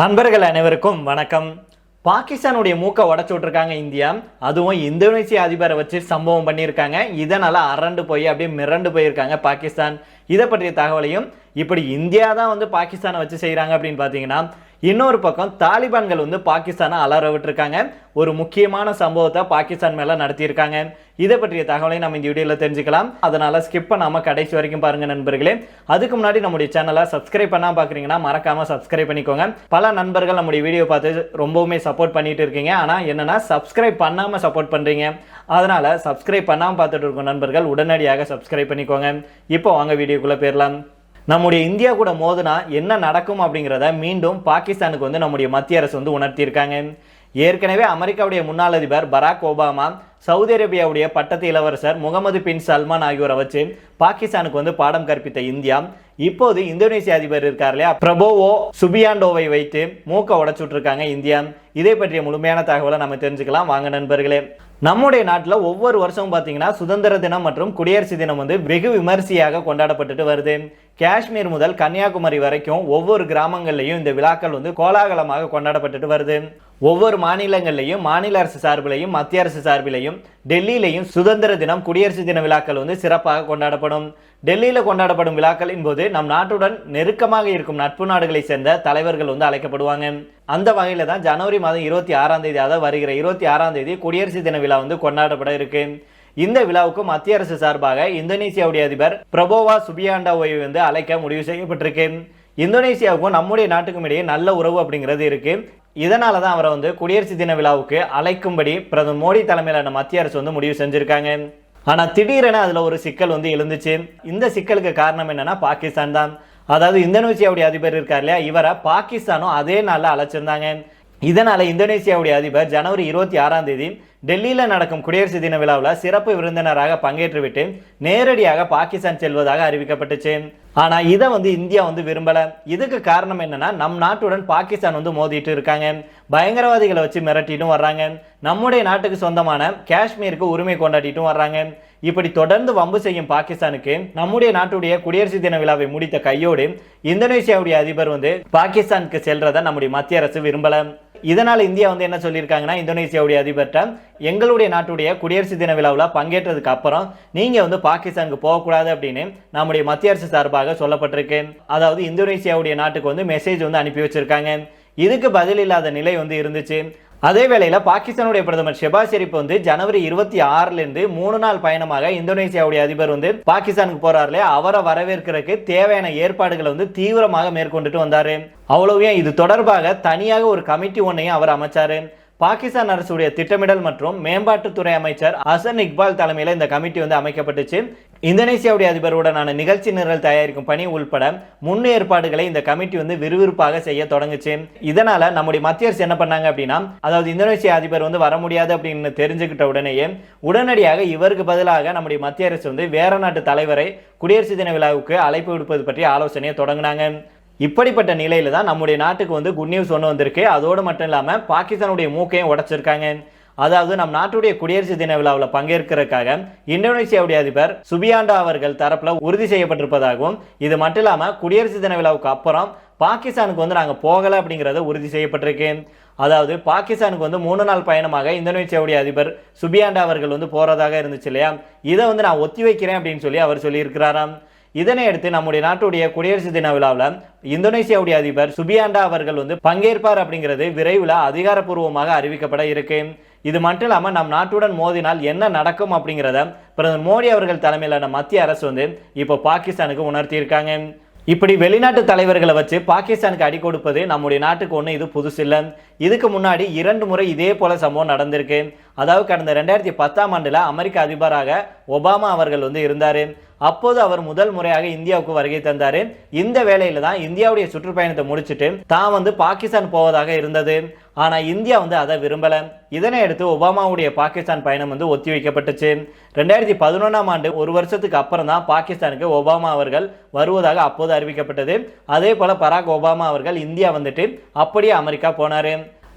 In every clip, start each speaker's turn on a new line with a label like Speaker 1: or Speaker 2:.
Speaker 1: நண்பர்கள் அனைவருக்கும் வணக்கம். பாகிஸ்தானுடைய மூக்கை உடச்சு விட்டுருக்காங்க இந்தியா. அதுவும் இந்தோனேசிய அதிபரை வச்சு சம்பவம் பண்ணியிருக்காங்க. இதனால் அரண்டு போய் அப்படியே மிரண்டு போயிருக்காங்க பாகிஸ்தான். இதை பற்றிய தகவலையும் இப்படி இந்தியா தான் வந்து பாகிஸ்தானை வச்சு செய்கிறாங்க அப்படின்னு பார்த்தீங்கன்னா இன்னொரு பக்கம் தாலிபான்கள் வந்து பாகிஸ்தானை அலற விட்டுருக்காங்க. ஒரு முக்கியமான சம்பவத்தை பாகிஸ்தான் மேலே நடத்தியிருக்காங்க. இதை பற்றிய தகவலை நம்ம இந்த வீடியோவில் தெரிஞ்சுக்கலாம். அதனால் ஸ்கிப் பண்ணாமல் கடைசி வரைக்கும் பாருங்கள் நண்பர்களே. அதுக்கு முன்னாடி நம்முடைய சேனலை சப்ஸ்கிரைப் பண்ணாம பார்க்குறீங்கன்னா மறக்காமல் சப்ஸ்கிரைப் பண்ணிக்கோங்க. பல நண்பர்கள் நம்முடைய வீடியோ பார்த்து ரொம்பவுமே சப்போர்ட் பண்ணிட்டு இருக்கீங்க. ஆனால் என்னென்னா சப்ஸ்கிரைப் பண்ணாமல் சப்போர்ட் பண்ணுறீங்க அதனால் சப்ஸ்கிரைப் பண்ணாமல் பார்த்துட்டு இருக்கும் நண்பர்கள். உடனடியாக சப்ஸ்கிரைப் பண்ணிக்கோங்க. இப்போ வாங்க வீடியோக்குள்ளே போயிடலாம். நம்முடைய இந்தியா கூட மோதுனா என்ன நடக்கும் அப்படிங்கிறத மீண்டும் பாகிஸ்தானுக்கு வந்து நம்முடைய மத்திய அரசு வந்து உணர்த்தியிருக்காங்க. ஏற்கனவே அமெரிக்காவுடைய முன்னாள் அதிபர் பராக் ஒபாமா சவுதி அரேபியாவுடைய பட்டத்து இளவரசர் முகமது பின் சல்மான் ஆகியோரை வச்சு பாகிஸ்தானுக்கு வந்து பாடம் கற்பித்த இந்தியா இப்போது இந்தோனேசிய அதிபர் இருக்கார் இல்லையா? பிரபோவோ சுபியாண்டோவை வைத்து மூக்க உடச்சுட்டு இருக்காங்க இந்தியா. இதை பற்றிய முழுமையான தகவலை நம்ம தெரிஞ்சுக்கலாம். வாங்க நண்பர்களே. நம்முடைய நாட்டில் ஒவ்வொரு வருஷமும் பார்த்தீங்கன்னா சுதந்திர தினம் மற்றும் குடியரசு தினம் வந்து வெகு விமரிசையாக கொண்டாடப்பட்டுட்டு வருது. காஷ்மீர் முதல் கன்னியாகுமரி வரைக்கும் ஒவ்வொரு கிராமங்கள்லையும் இந்த விழாக்கள் வந்து கோலாகலமாக கொண்டாடப்பட்டுட்டு வருது. ஒவ்வொரு மாநிலங்கள்லையும் மாநில அரசு சார்பிலையும் மத்திய அரசு சார்பிலையும் டெல்லியிலையும் சுதந்திர தினம் குடியரசு தின விழாக்கள் வந்து சிறப்பாக கொண்டாடப்படும். டெல்லியில் கொண்டாடப்படும் விழாக்களின் போது நம் நாட்டுடன் நெருக்கமாக இருக்கும் நட்பு நாடுகளை சேர்ந்த தலைவர்கள் வந்து அழைக்கப்படுவாங்க. அந்த வகையில் தான் ஜனவரி மாதம் இருபத்தி ஆறாம் தேதி அதாவது வருகிற இருபத்தி ஆறாம் தேதி குடியரசு தின விழா வந்து கொண்டாடப்பட இருக்கு. இந்த விழாவுக்கு மத்திய அரசு சார்பாக இந்தோனேசியாவுடைய அதிபர் பிரபோவா சுபியாண்டாவை வந்து அழைக்க முடிவு செய்யப்பட்டிருக்கு. இந்தோனேசியாவுக்கும் நம்முடைய நாட்டுக்கும் இடையே நல்ல உறவு அப்படிங்கிறது இருக்கு. இதனால தான் அவரை வந்து குடியரசு தின விழாவுக்கு அழைக்கும்படி பிரதமர் மோடி தலைமையிலான மத்திய அரசு வந்து முடிவு செஞ்சுருக்காங்க. ஆனால் திடீரென அதில் ஒரு சிக்கல் வந்து எழுந்துச்சு. இந்த சிக்கலுக்கு காரணம் என்னன்னா பாகிஸ்தான் தான். அதாவது இந்தோனேசியாவுடைய அதிபர் இருக்கார் இல்லையா? இவரை பாகிஸ்தானும் அதே நாளில் அழைச்சிருந்தாங்க. இதனால் இந்தோனேசியாவுடைய அதிபர் ஜனவரி இருபத்தி ஆறாம் தேதி டெல்லியில் நடக்கும் குடியரசு தின விழாவில் சிறப்பு விருந்தினராக பங்கேற்றுவிட்டு நேரடியாக பாகிஸ்தான் செல்வதாக அறிவிக்கப்பட்டுச்சு. ஆனால் இதை வந்து இந்தியா வந்து விரும்பலை. இதுக்கு காரணம் என்னன்னா நம் நாட்டுடன் பாகிஸ்தான் வந்து மோதிட்டு இருக்காங்க. பயங்கரவாதிகளை வச்சு மிரட்டிட்டும் வர்றாங்க. நம்முடைய நாட்டுக்கு சொந்தமான காஷ்மீருக்கு உரிமை கொண்டாடிட்டும் வர்றாங்க. இப்படி தொடர்ந்து வம்பு செய்யும் பாகிஸ்தானுக்கு நம்முடைய நாட்டுடைய குடியரசு தின விழாவை முடித்த கையோடு இந்தோனேஷியாவுடைய அதிபர் வந்து பாகிஸ்தானுக்கு செல்றதை நம்முடைய மத்திய அரசு விரும்பல. இதனால் இந்தியா வந்து என்ன சொல்லியிருக்காங்கன்னா இந்தோனேஷியாவுடைய அதிபர்கிட்ட எங்களுடைய நாட்டுடைய குடியரசு தின விழாவில் பங்கேற்றதுக்கு அப்புறம் நீங்கள் வந்து பாகிஸ்தானுக்கு போகக்கூடாது அப்படின்னு நம்முடைய மத்திய அரசு சார்பாக சொல்லப்பட்டிருக்கு. அதாவது இந்தோனேஷியாவுடைய நாட்டுக்கு வந்து மெசேஜ் வந்து அனுப்பி வச்சிருக்காங்க. இதுக்கு பதில் இல்லாத நிலை வந்து இருந்துச்சு. அதே வேளையில் பாகிஸ்தானுடைய பிரதமர் ஷெபாஸ் ஷெரீப் வந்து ஜனவரி இருபத்தி ஆறுலேருந்து மூணு நாள் பயணமாக இந்தோனேசியாவுடைய அதிபர் வந்து பாகிஸ்தானுக்கு போறாருல. அவரை வரவேற்கிறதுக்கு தேவையான ஏற்பாடுகளை வந்து தீவிரமாக மேற்கொண்டுட்டு வந்தாரு. அவ்வளவு இது தொடர்பாக தனியாக ஒரு கமிட்டி ஒன்றையும் அவர் அமைச்சாரு. பாகிஸ்தான் அரசுடைய திட்டமிடல் மற்றும் மேம்பாட்டுத்துறை அமைச்சர் ஹசன் இக்பால் தலைமையில் இந்த கமிட்டி வந்து அமைக்கப்பட்டுச்சு. இந்தோனேசியாவுடைய அதிபருடனான நிகழ்ச்சி நிரல் தயாரிக்கும் பணி உள்பட முன் ஏற்பாடுகளை இந்த கமிட்டி வந்து விறுவிறுப்பாக செய்ய தொடங்குச்சு. இதனால நம்முடைய மத்திய அரசு என்ன பண்ணாங்க அப்படின்னா அதாவது இந்தோனேசிய அதிபர் வந்து வர முடியாது அப்படின்னு தெரிஞ்சுக்கிட்ட உடனேயே உடனடியாக இவருக்கு பதிலாக நம்முடைய மத்திய அரசு வந்து வேற நாட்டு தலைவரை குடியரசு தின விழாவுக்கு அழைப்பு விடுப்பது பற்றி ஆலோசனையை தொடங்கினாங்க. இப்படிப்பட்ட நிலையில தான் நம்முடைய நாட்டுக்கு வந்து குட் நியூஸ் ஒன்று வந்திருக்கு. அதோடு மட்டும் இல்லாமல் பாகிஸ்தானுடைய மூக்கையும் உடைச்சிருக்காங்க. அதாவது நம் நாட்டுடைய குடியரசு தின விழாவில் பங்கேற்கிறதுக்காக இந்தோனேசியாவுடைய அதிபர் சுபியாண்டா அவர்கள் தரப்பில் உறுதி செய்யப்பட்டிருப்பதாகவும் இது மட்டும் இல்லாமல் குடியரசு தின விழாவுக்கு அப்புறம் பாகிஸ்தானுக்கு வந்து நாங்கள் போகலை அப்படிங்கிறத உறுதி செய்யப்பட்டிருக்கு. அதாவது பாகிஸ்தானுக்கு வந்து மூணு நாள் பயணமாக இந்தோனேசியாவுடைய அதிபர் சுபியாண்டா அவர்கள் வந்து போகிறதாக இருந்துச்சு இல்லையா? இதை வந்து நான் ஒத்தி வைக்கிறேன் அப்படின்னு சொல்லி அவர் சொல்லியிருக்கிறாராம். இதனை அடுத்து நம்முடைய நாட்டுடைய குடியரசு தின விழாவில் இந்தோனேசியாவுடைய அதிபர் சுபியாண்டா அவர்கள் வந்து பங்கேற்பார் அப்படிங்கிறது விரைவில் அதிகாரப்பூர்வமாக அறிவிக்கப்பட இருக்கு. இது மட்டும் இல்லாமல் நம் நாட்டுடன் மோதினால் என்ன நடக்கும் அப்படிங்கிறத பிரதமர் மோடி அவர்கள் தலைமையிலான மத்திய அரசு வந்து இப்போ பாகிஸ்தானுக்கு உணர்த்தியிருக்காங்க. இப்படி வெளிநாட்டு தலைவர்களை வச்சு பாகிஸ்தானுக்கு அடி கொடுப்பது நம்முடைய நாட்டுக்கு ஒன்று இது புதுசு இல்லை இதுக்கு முன்னாடி இரண்டு முறை இதே போல சம்பவம் நடந்திருக்கு. அதாவது கடந்த ரெண்டாயிரத்தி பத்தாம் ஆண்டில் அமெரிக்க அதிபராக ஒபாமா அவர்கள் வந்து இருந்தார். அப்போது அவர் முதல் முறையாக இந்தியாவுக்கு வருகை தந்தார். இந்த வேலையில் தான் இந்தியாவுடைய சுற்றுப்பயணத்தை முடிச்சுட்டு தான் வந்து பாகிஸ்தான் போவதாக இருந்தது. ஆனால் இந்தியா வந்து அதை விரும்பல. இதனை அடுத்து ஒபாமாவுடைய பாகிஸ்தான் பயணம் வந்து ஒத்தி வைக்கப்பட்டுச்சு. ரெண்டாயிரத்தி பதினொன்றாம் ஆண்டு ஒரு வருஷத்துக்கு அப்புறம் தான் பாகிஸ்தானுக்கு ஒபாமா அவர்கள் வருவதாக அப்போது அறிவிக்கப்பட்டது. அதே போல் பராக் ஒபாமா அவர்கள் இந்தியா வந்துட்டு அப்படியே அமெரிக்கா போனாரு.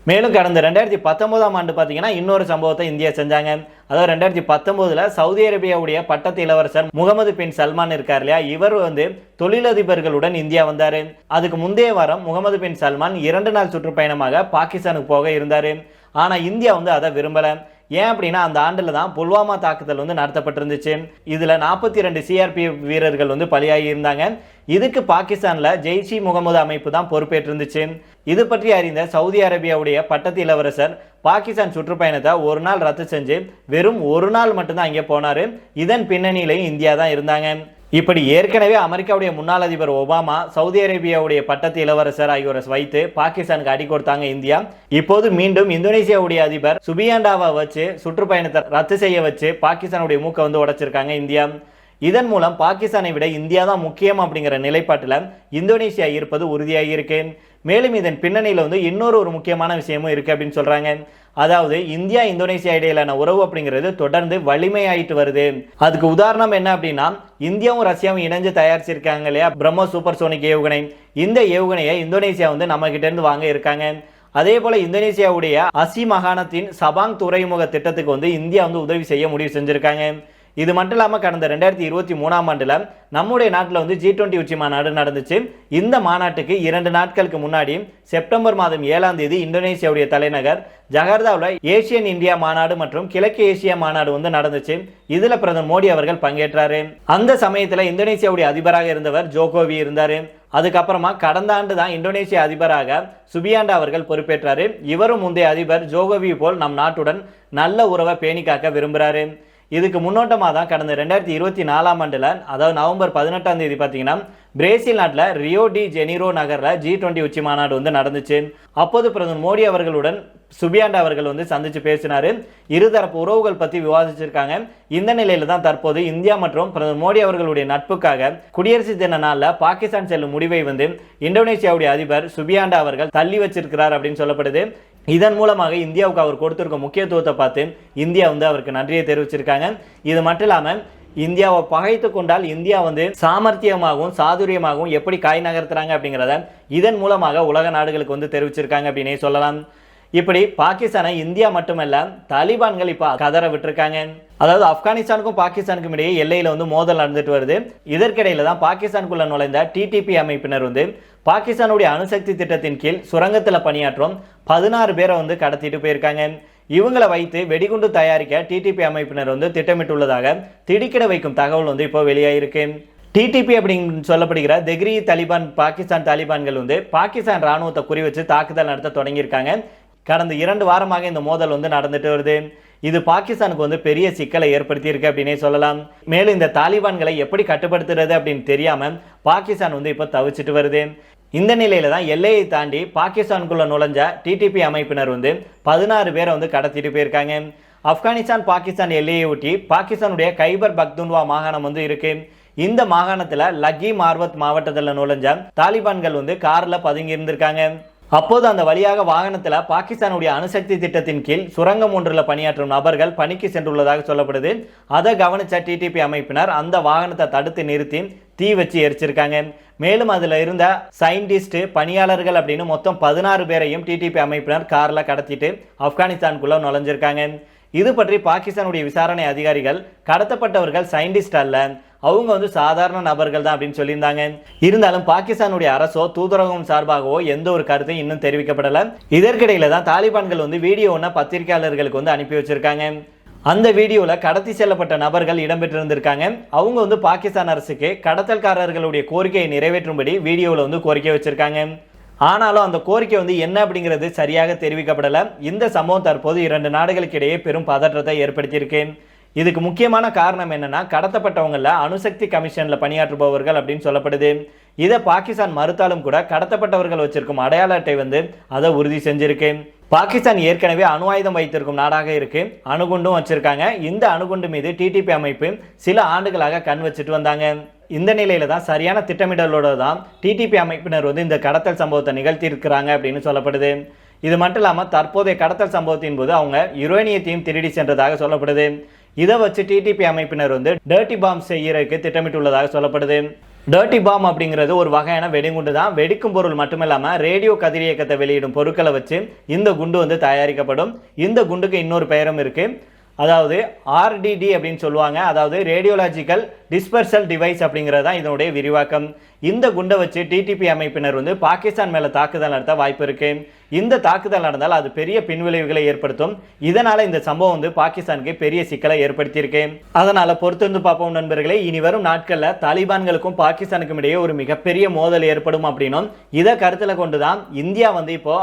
Speaker 1: மேலும் கடந்த ரெண்டாயிரத்தி பத்தொன்பதாம் ஆண்டு பார்த்தீங்கன்னா இன்னொரு சம்பவத்தை இந்தியா செஞ்சாங்க. அதாவது ரெண்டாயிரத்தி பத்தொம்போதில் சவுதி அரேபியாவுடைய பட்டத்து இளவரசர் முகமது பின் சல்மான் இருக்கார் இல்லையா? இவர் வந்து தொழிலதிபர்களுடன் இந்தியா வந்தார். அதுக்கு முந்தைய வாரம் முகமது பின் சல்மான் இரண்டு நாள் சுற்றுப்பயணமாக பாகிஸ்தானுக்கு போக இருந்தார். ஆனால் இந்தியா வந்து அதை விரும்பல. ஏன் அப்படின்னா அந்த ஆண்டில் தான் புல்வாமா தாக்குதல் வந்து நடத்தப்பட்டிருந்துச்சு. இதில் நாற்பத்தி ரெண்டு சிஆர்பிஎஃப் வீரர்கள் வந்து பலியாகி இருந்தாங்க. இதுக்கு பாகிஸ்தானில் ஜெய்ஷி முகமது அமைப்பு தான் பொறுப்பேற்றிருந்துச்சு. இது பற்றி அறிந்த சவுதி அரேபியாவுடைய பட்டத்து இளவரசர் பாகிஸ்தான் சுற்றுப்பயணத்தை ஒரு நாள் ரத்து செஞ்சு வெறும் ஒரு நாள் மட்டும்தான் அங்கே போனார். இதன் பின்னணியிலையும் இந்தியா தான் இருந்தாங்க. இப்படி ஏற்கனவே அமெரிக்காவுடைய முன்னாள் அதிபர் ஒபாமா சவுதி அரேபியாவுடைய பட்டத்து இளவரசர் ஆகியோரை வைத்து பாகிஸ்தானுக்கு அடி கொடுத்தாங்க இந்தியா. இப்போது மீண்டும் இந்தோனேசியாவுடைய அதிபர் சுபியாண்டாவை வச்சு சுற்றுப்பயணத்தை ரத்து செய்ய வச்சு பாகிஸ்தானுடைய மூக்கை வந்து உடைச்சிருக்காங்க இந்தியா. இதன் மூலம் பாகிஸ்தானை விட இந்தியா தான் முக்கியம் அப்படிங்கிற நிலைப்பாட்டில் இந்தோனேசியா இருப்பது உறுதியாகி இருக்கு. மேலும் இதன் பின்னணியில் வந்து இன்னொரு ஒரு முக்கியமான விஷயமும் இருக்குது அப்படின்னு சொல்கிறாங்க அதாவது இந்தியா இந்தோனேசியா இடையிலான உறவு அப்படிங்கிறது தொடர்ந்து வலிமையாயிட்டு வருது. அதுக்கு உதாரணம் என்ன அப்படின்னா இந்தியாவும் ரஷ்யாவும் இணைஞ்சு தயாரிச்சிருக்காங்க இல்லையா? பிரம்மோ சூப்பர் சோனிக் ஏவுகணை. இந்த ஏவுகணையை இந்தோனேசியா வந்து நம்ம கிட்டேருந்து வாங்க இருக்காங்க. அதே போல இந்தோனேசியாவுடைய அசி மாகாணத்தின் சபாங் துறைமுக திட்டத்துக்கு வந்து இந்தியா வந்து உதவி செய்ய முடிவு செஞ்சிருக்காங்க. இது மட்டும் இல்லாமல் கடந்த ரெண்டாயிரத்தி இருபத்தி மூணாம் ஆண்டில் நம்முடைய நாட்டில் வந்து ஜி டுவெண்ட்டி உச்சி மாநாடு நடந்துச்சு. இந்த மாநாட்டுக்கு இரண்டு நாட்களுக்கு முன்னாடி செப்டம்பர் மாதம் ஏழாம் தேதி இந்தோனேசியாவுடைய தலைநகர் ஜகர்தாவில் ஏசியன் இந்தியா மாநாடு மற்றும் கிழக்கு ஏசியா மாநாடு வந்து நடந்துச்சு. இதில் பிரதமர் மோடி அவர்கள் பங்கேற்றாரு. அந்த சமயத்தில் இந்தோனேசியாவுடைய அதிபராக இருந்தவர் ஜோகோவி இருந்தார். அதுக்கப்புறமா கடந்த ஆண்டு தான் இந்தோனேசிய அதிபராக சுபியாண்டா அவர்கள் பொறுப்பேற்றாரு. இவரும் முந்தைய அதிபர் ஜோகோவி போல் நம் நாட்டுடன் நல்ல உறவை பேணி காக்க விரும்புகிறாரு இதுக்கு முன்னோட்டமாக தான் கடந்த ரெண்டாயிரத்தி இருபத்தி நாலாம் ஆண்டில் அதாவது நவம்பர் பதினெட்டாம் தேதி பார்த்தீங்கன்னா பிரேசில் நாட்டில் ரியோ டி ஜெனிரோ நகரில் ஜி டுவெண்ட்டி உச்சி மாநாடு வந்து நடந்துச்சு. அப்போது பிரதமர் மோடி அவர்களுடன் சுபியாண்டா அவர்கள் வந்து சந்திச்சு பேசினாரு. இருதரப்பு உறவுகள் பற்றி விவாதிச்சிருக்காங்க. இந்த நிலையில தான் தற்போது இந்தியா மற்றும் பிரதமர் மோடி அவர்களுடைய நட்புக்காக குடியரசு தின நாளில் பாகிஸ்தான் செல்லும் முடிவை வந்து இந்தோனேசியாவுடைய அதிபர் சுபியாண்டா அவர்கள் தள்ளி வச்சிருக்கிறார் அப்படின்னு சொல்லப்படுது. இதன் மூலமாக இந்தியாவுக்கு அவர் கொடுத்திருக்க முக்கியத்துவத்தை பார்த்து இந்தியா வந்து அவருக்கு நன்றியை தெரிவிச்சிருக்காங்க. இது மட்டும் இல்லாமல் இந்தியாவை பகைத்து கொண்டால் இந்தியா வந்து சாமர்த்தியமாகவும் சாதுரியமாகவும் எப்படி காய் நகர்த்துறாங்க அப்படிங்கிறத இதன் மூலமாக உலக நாடுகளுக்கு வந்து தெரிவிச்சிருக்காங்க அப்படின்னே சொல்லலாம். இப்படி பாகிஸ்தானை இந்தியா மட்டுமல்ல தாலிபான்கள் இப்போ கதற விட்டுருக்காங்க. அதாவது ஆப்கானிஸ்தானுக்கும் பாகிஸ்தானுக்கும் இடையே எல்லையில் வந்து மோதல் நடந்துட்டு வருது. இதற்கிடையில தான் பாகிஸ்தானுக்குள்ள நுழைந்த டிடிபி அமைப்பினர் வந்து பாகிஸ்தானுடைய அணுசக்தி திட்டத்தின் கீழ் சுரங்கத்தில் பணியாற்றும் பதினாறு பேரை வந்து கடத்திட்டு போயிருக்காங்க. இவங்களை வைத்து வெடிகுண்டு தயாரிக்க டிடிபி அமைப்பினர் வந்து திட்டமிட்டுள்ளதாக திடுக்கிட வைக்கும் தகவல் வந்து இப்போ வெளியாயிருக்கு. டிடிபி அப்படின்னு சொல்லப்படுகிற தெக்ரி தலிபான் பாகிஸ்தான் தாலிபான்கள் வந்து பாகிஸ்தான் ராணுவத்தை குறி வச்சு தாக்குதல் நடத்த தொடங்கியிருக்காங்க. கடந்த இரண்டு வாரமாக இந்த மோதல் வந்து நடந்துட்டு வருது. இது பாகிஸ்தானுக்கு வந்து பெரிய சிக்கலை ஏற்படுத்தியிருக்கு அப்படின்னே சொல்லலாம். மேலும் இந்த தாலிபான்களை எப்படி கட்டுப்படுத்துறது அப்படின்னு தெரியாமல் பாகிஸ்தான் வந்து இப்போ தவிச்சிட்டு வருது. இந்த நிலையில தான் எல்லையை தாண்டி பாகிஸ்தானுக்குள்ள நுழைஞ்ச டிடிபி அமைப்பினர் வந்து பதினாறு பேரை வந்து கடத்திட்டு போயிருக்காங்க. ஆப்கானிஸ்தான் பாகிஸ்தான் எல்லையை ஒட்டி பாகிஸ்தானுடைய கைபர் பக்துன்வா மாகாணம் வந்து இருக்கு. இந்த மாகாணத்தில் லக்கி மார்வத் மாவட்டத்தில் நுழைஞ்ச தாலிபான்கள் வந்து காரில் பதுங்கி இருந்திருக்காங்க. அப்போது அந்த வழியாக வாகனத்தில் பாகிஸ்தானுடைய அணுசக்தி திட்டத்தின் கீழ் சுரங்கம் ஒன்றில் பணியாற்றும் நபர்கள் பணிக்கு சென்றுள்ளதாக சொல்லப்படுது. அதை கவனிச்ச டிடிபி அமைப்பினர் அந்த வாகனத்தை தடுத்து நிறுத்தி தீ வச்சு எரிச்சிருக்காங்க. மேலும் அதில் இருந்த சயின்டிஸ்ட் பணியாளர்கள் அப்படின்னு மொத்தம் பதினாறு பேரையும் டிடிபி அமைப்பினர் காரில் கடத்திட்டு ஆப்கானிஸ்தானுக்குள்ளே நுழைஞ்சிருக்காங்க. இது பற்றி பாகிஸ்தானுடைய விசாரணை அதிகாரிகள் கடத்தப்பட்டவர்கள் சயின்டிஸ்ட் அல்ல. அவங்க வந்து சாதாரண நபர்கள் தான் அப்படின்னு சொல்லியிருந்தாங்க. இருந்தாலும் பாகிஸ்தானுடைய அரசோ தூதரகம் சார்பாகவோ எந்த ஒரு கருத்தையும் இன்னும் தெரிவிக்கப்படல. இதற்கிடையில தான் தாலிபான்கள் வந்து வீடியோ ஒன்றை பத்திரிகையாளர்களுக்கு வந்து அனுப்பி வச்சிருக்காங்க. அந்த வீடியோவில் கடத்தி செல்லப்பட்ட நபர்கள் இடம்பெற்றிருந்திருக்காங்க. அவங்க வந்து பாகிஸ்தான் அரசுக்கு கடத்தல்காரர்களுடைய கோரிக்கையை நிறைவேற்றும்படி வீடியோவில் வந்து கோரிக்கை வச்சிருக்காங்க. ஆனாலும் அந்த கோரிக்கை வந்து என்ன அப்படிங்கிறது சரியாக தெரிவிக்கப்படலை. இந்த சம்பவம் தற்போது இரண்டு நாடுகளுக்கு இடையே பெரும் பதற்றத்தை ஏற்படுத்தியிருக்கு இதுக்கு முக்கியமான காரணம் என்னன்னா கடத்தப்பட்டவங்கள அணுசக்தி கமிஷனில் பணியாற்றுபவர்கள் அப்படின்னு சொல்லப்படுது. இதை பாகிஸ்தான் மறுத்தாலும் கூட கடத்தப்பட்டவர்கள் வச்சிருக்கும் அடையாள அட்டை வந்து அதை உறுதி செஞ்சிருக்கு பாகிஸ்தான் ஏற்கனவே அணு ஆயுதம் வைத்திருக்கும் நாடாக இருக்கு. அணுகுண்டும் வச்சிருக்காங்க. இந்த அணுகுண்டு மீது டிடிபி அமைப்பு சில ஆண்டுகளாக கண் வச்சுட்டு வந்தாங்க. இந்த நிலையில் தான் சரியான திட்டமிடலோடு தான் டிடிபி அமைப்பினர் வந்து இந்த கடத்தல் சம்பவத்தை நிகழ்த்தியிருக்கிறாங்க அப்படின்னு சொல்லப்படுது. இது மட்டும் இல்லாமல் தற்போதைய கடத்தல் சம்பவத்தின் போது அவங்க யுரேனியத்தையும் திருடி சென்றதாக சொல்லப்படுது. இதை வச்சு டிடிபி அமைப்பினர் வந்து டர்ட்டி பாம்ப் செய்யறதுக்கு திட்டமிட்டுள்ளதாக சொல்லப்படுது. டர்ட்டி பாம் அப்படிங்கிறது ஒரு வகையான வெடிகுண்டு தான். வெடிக்கும் பொருள் மட்டுமில்லாமல் ரேடியோ கதிரியக்கத்தை வெளியிடும் பொருட்களை வச்சு இந்த குண்டு வந்து தயாரிக்கப்படும். இந்த குண்டுக்கு இன்னொரு பெயரும் இருக்குது அதாவது ஆர்டிடி அப்படின்னு சொல்லுவாங்க. அதாவது ரேடியோலாஜிக்கல் டிஸ்பர்சல் டிவைஸ் அப்படிங்கிறது தான் இதனுடைய விரிவாக்கம். இந்த குண்டை வச்சு டிடிபி அமைப்பினர் வந்து பாகிஸ்தான் மேலே தாக்குதல் நடத்த வாய்ப்பு இருக்கு. இந்த தாக்குதல் நடந்தால் அது பெரிய பின்விளைவுகளை ஏற்படுத்தும். இதனால இந்த சம்பவம் வந்து பாகிஸ்தானுக்கு பெரிய சிக்கலை ஏற்படுத்தியிருக்கு. அதனால பொறுத்திருந்து பார்ப்போம் நண்பர்களே. இனி வரும் நாட்களில் தாலிபான்களுக்கும் பாகிஸ்தானுக்கும் இடையே ஒரு மிகப்பெரிய மோதல் ஏற்படும் அப்படின்னும் இதை கருத்தில் கொண்டு தான் இந்தியா வந்து இப்போ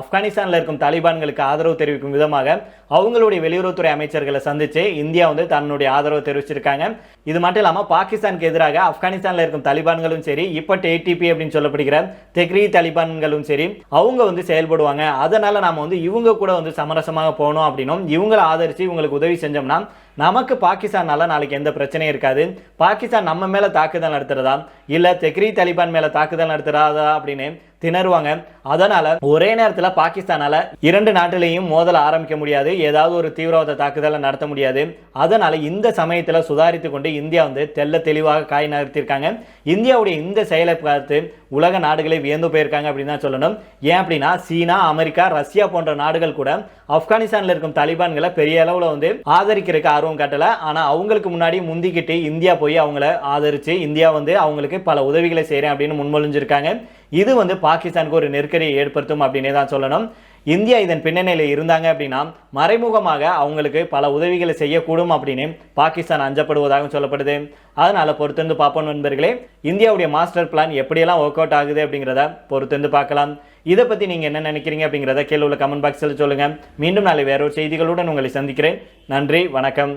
Speaker 1: ஆப்கானிஸ்தானில் இருக்கும் தாலிபான்களுக்கு ஆதரவு தெரிவிக்கும் விதமாக அவங்களுடைய வெளியுறவுத்துறை அமைச்சர்களை சந்திச்சு இந்தியா வந்து தன்னுடைய ஆதரவு தெரிவிச்சிருக்காங்க. இது மட்டும் இல்லாமல் பாகிஸ்தானுக்கு எதிராக ஆப்கானிஸ்தானில் இருக்கும் தாலிபான்களும் சரி இப்போ டிடிபி அப்படின்னு சொல்லப்படுகிற தெக்ரி தலிபான்களும் சரி அவங்க வந்து செயல்படுவாங்க. அதனால நாம வந்து இவங்க கூட வந்து சமரசமாக போகணும் அப்படின்னும் இவங்களை ஆதரித்து இவங்களுக்கு உதவி செஞ்சோம்னா நமக்கு பாகிஸ்தானால நாளைக்கு எந்த பிரச்சனையும் இருக்காது. பாகிஸ்தான் நம்ம மேலே தாக்குதல் நடத்துறதா? இல்லை தெக்ரி தலிபான் மேலே தாக்குதல் நடத்துறதா அப்படின்னு திணறுவாங்க. அதனால ஒரே நேரத்தில் பாகிஸ்தானால இரண்டு நாட்டிலையும் மோதல ஆரம்பிக்க முடியாது. ஏதாவது ஒரு தீவிரவாத தாக்குதலை நடத்த முடியாது. அதனால இந்த சமயத்தில் சுதாரித்து கொண்டு இந்தியா வந்து தெல்ல தெளிவாக காய் நகர்த்தியிருக்காங்க இந்தியாவுடைய இந்த செயலை பார்த்து உலக நாடுகளை வியந்து போயிருக்காங்க அப்படின்னு தான் சொல்லணும். ஏன் அப்படின்னா சீனா அமெரிக்கா ரஷ்யா போன்ற நாடுகள் கூட ஆப்கானிஸ்தானில் இருக்கும் தலிபான்களை பெரிய அளவில் வந்து ஆதரிக்கிறதுக்கு ஆர்வம் காட்டல. ஆனால் அவங்களுக்கு முன்னாடி முந்திக்கிட்டு இந்தியா போய் அவங்கள ஆதரிச்சு இந்தியா வந்து அவங்களுக்கு பல உதவிகளை செய்கிறேன் அப்படின்னு முன்மொழிஞ்சிருக்காங்க. இது வந்து பாகிஸ்தானுக்கு ஒரு நெருக்கடியை ஏற்படுத்தும் அப்படின்னே தான் சொல்லணும். இந்தியா இதன் பின்னணியில் இருந்தாங்க அப்படின்னா மறைமுகமாக அவங்களுக்கு பல உதவிகளை செய்யக்கூடும் அப்படின்னு பாகிஸ்தான் அஞ்சப்படுவதாக சொல்லப்படுது. அதனால் பொறுத்திருந்து பார்ப்போம் நண்பர்களே இந்தியாவுடைய மாஸ்டர் பிளான் எப்படியெல்லாம் ஒர்க் அவுட் ஆகுது அப்படிங்கிறத பொறுத்திருந்து பார்க்கலாம். இதை பற்றி நீங்கள் என்ன நினைக்கிறீங்க அப்படிங்கிறத கீழே உள்ள கமெண்ட் பாக்ஸில் சொல்லுங்கள் மீண்டும் நாளை வேறொரு செய்திகளுடன் உங்களை சந்திக்கிறேன். நன்றி வணக்கம்.